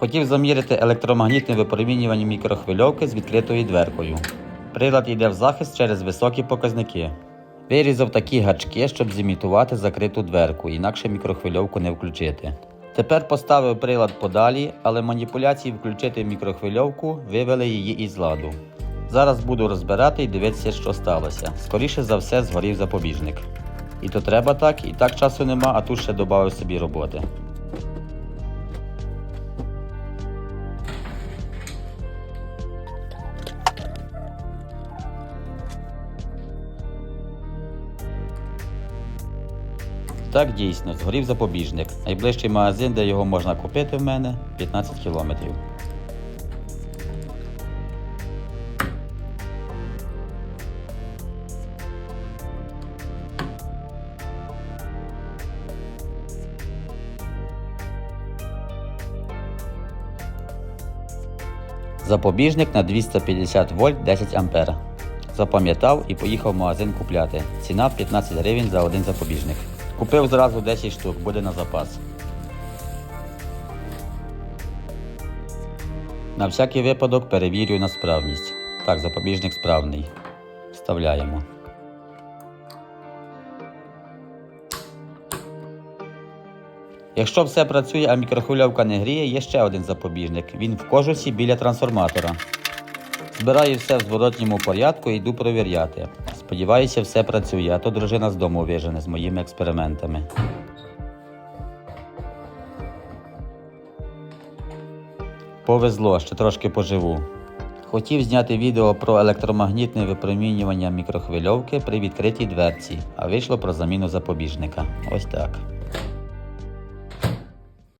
Хотів заміряти електромагнітне випромінювання мікрохвильовки з відкритою дверкою. Прилад йде в захист через високі показники. Вирізав такі гачки, щоб зімітувати закриту дверку, інакше мікрохвильовку не включити. Тепер поставив прилад подалі, але маніпуляції включити мікрохвильовку вивели її із ладу. Зараз буду розбирати і дивитися, що сталося. Скоріше за все, згорів запобіжник. І то треба так, і так часу нема, а тут ще додав собі роботи. Так дійсно, згорів запобіжник. Найближчий магазин, де його можна купити в мене 15 кілометрів. Запобіжник на 250 вольт 10 ампер. Запам'ятав і поїхав в магазин купляти. Ціна 15 гривень за один запобіжник. Купив зразу 10 штук, буде на запас. На всякий випадок перевірюю на справність. Так, запобіжник справний. Вставляємо. Якщо все працює, а мікрохвильовка не гріє, є ще один запобіжник. Він в кожусі біля трансформатора. Збираю все в зворотньому порядку і йду провіряти. Сподіваюся, все працює, а то дружина з дому вижене з моїми експериментами. Повезло, ще трошки поживу. Хотів зняти відео про електромагнітне випромінювання мікрохвильовки при відкритій дверці, а вийшло про заміну запобіжника. Ось так.